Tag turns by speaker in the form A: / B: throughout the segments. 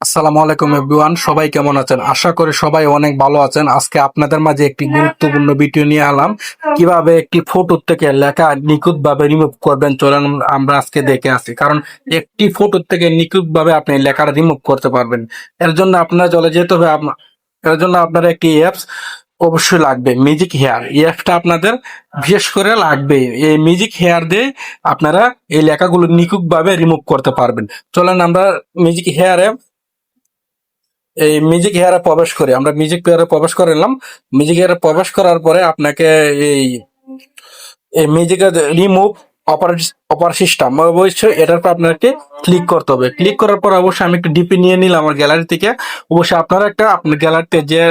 A: আসসালামু আলাইকুম এভরিওয়ান সবাই কেমন আছেন? আশা করি সবাই অনেক ভালো আছেন। আজকে আপনাদের মাঝে একটি গুরুত্বপূর্ণ ভিডিও নিয়ে এলাম। কীভাবে একটি ফটো থেকে লেখা নিখুঁত ভাবে রিমুভ করবেন চলেন আমরা আজকে দেখে আসি। কারণ একটি ফটো থেকে নিখুঁত ভাবে আপনি লেখাটা রিমুভ করতে পারবেন। এর জন্য আপনার চলে যেতে হবে এর জন্য আপনার একটি অ্যাপস অবশ্যই লাগবে মিউজিক হেয়ার এই অ্যাপটা আপনাদের বিশেষ করে লাগবে। এই মিউজিক হেয়ার দিয়ে আপনারা এই লেখাগুলো নিখুঁত ভাবে রিমুভ করতে পারবেন। চলেন আমরা মিউজিক হেয়ারে এই মিউজিক হেয়ারে প্রবেশ করি। আমরা মিউজিক হেয়ারে প্রবেশ করে নিলাম। মিউজিক হেয়ারে প্রবেশ করার পরে আপনাকে এই এই মিউজিকের রিমুভ অপার সিস্টেম অবশ্যই এটার পর আপনাকে ক্লিক করতে হবে। ক্লিক করার পর অবশ্যই আমি একটা ডিপি নিয়ে নিলাম আমার গ্যালারি থেকে। অবশ্যই আপনারা একটা, আপনার গ্যালারিতে যে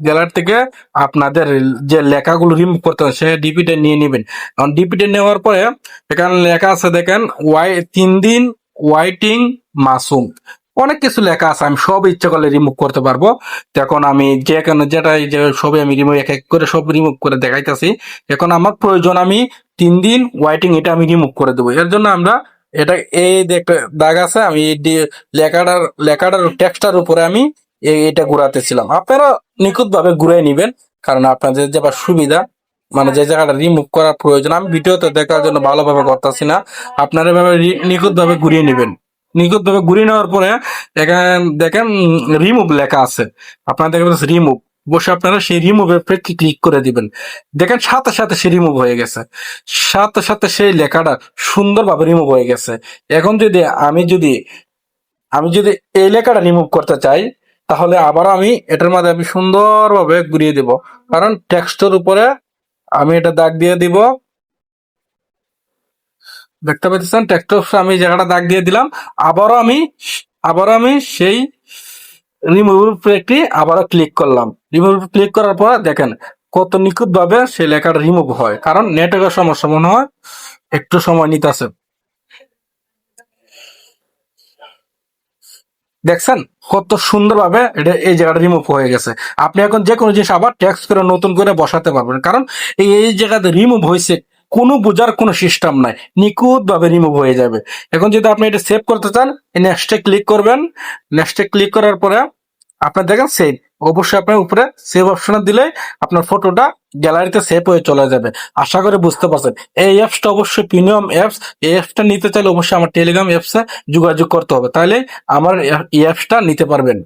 A: গ্যালারি থেকে আপনাদের যে লেখাগুলো রিমুভ করতে হবে, সে ডিপিটা নিয়ে নেবেন। কারণ ডিপিটা নেওয়ার পরে এখানে লেখা আছে দেখেন ওয়াই তিন দিন ওয়াইটিং মাসুম। অনেক কিছু লেখা আছে, আমি সব ইচ্ছা করলে রিমুভ করতে পারব। এখন আমি যে কোনো যেটা যে সবই আমি রিমুভ এক এক করে সব রিমুভ করে দেখাইতেছি। এখন আমার প্রয়োজন আমি তিন দিন ওয়াইটিং এটা আমি রিমুভ করে দেবো। এর জন্য আমরা এটা এই দাগ আছে, আমি লেখাটার লেখাটার টেক্সটার উপরে আমি এটা ঘুরাতেছিলাম। আপনারা নিখুঁত ভাবে ঘুরে নিবেন, কারণ আপনাদের যে আবার সুবিধা মানে যে জায়গাটা রিমুভ করার প্রয়োজন, আমি ভিডিওতে দেখার জন্য ভালোভাবে করতেছি না। আপনারা এভাবে নিখুঁত ভাবে ঘুরিয়ে নেবেন। নিখুঁত ভাবে ঘুরিয়ে নেওয়ার পরে এখানে দেখেন রিমুভ লেখা আছে। আপনারা দেখবেন রিমুভ বসে আপনারা সেই রিমুভের ক্লিক করে দিবেন। দেখেন, সাথে সাথে সে রিমুভ হয়ে গেছে। সাথে সাথে সেই লেখাটা সুন্দরভাবে রিমুভ হয়ে গেছে। এখন যদি আমি যদি আমি যদি এই লেখাটা রিমুভ করতে চাই, তাহলে আবার আমি এটার মধ্যে আমি সুন্দরভাবে ঘুরিয়ে দিব। কারণ টেক্সটের উপরে আমি এটা দাগ দিয়ে দিব। দেখতে পাচ্ছেন টেক্সট আমি জায়গাটা দাগ দিয়ে দিলাম। আবারও আমি আবারও আমি সেই রিমুভ একটি আবারও ক্লিক করলাম। রিমুভ ক্লিক করার পর দেখেন, কত নিখুঁতভাবে সেই লেখাটা রিমুভ হয়। কারণ নেটওয়ার্কের সমস্যা মনে হয়, একটু সময় নিতেছে। দেখছেন, কত সুন্দরভাবে এটা এই জায়গাটা রিমুভ হয়ে গেছে। আপনি এখন যে কোনো জিনিস আবার ট্যাক্স করে নতুন করে বসাতে পারবেন। কারণ এই জায়গাতে রিমুভ হয়েছে কোনো বোঝার কোনো সিস্টেম নাই। নিখুঁতভাবে রিমুভ হয়ে যাবে। এখন যদি আপনি এটা সেভ করতে চান নেক্সটে ক্লিক করবেন। নেক্সটে ক্লিক করার পরে আপনার দেখেন সেভ অবশ্যই আপনার উপরে সেভ অপশনে দিলে আপনার ফটোটা গ্যালারিতে সেভ হয়ে চলে যাবে। আশা করে বুঝতে পারছেন। এই অ্যাপসটা অবশ্যই প্রিমিয়াম অ্যাপস এই অ্যাপসটা নিতে চাইলে অবশ্যই আমার টেলিগ্রাম অ্যাপসে যোগাযোগ করতে হবে। তাহলে আমার এই অ্যাপসটা নিতে পারবেন।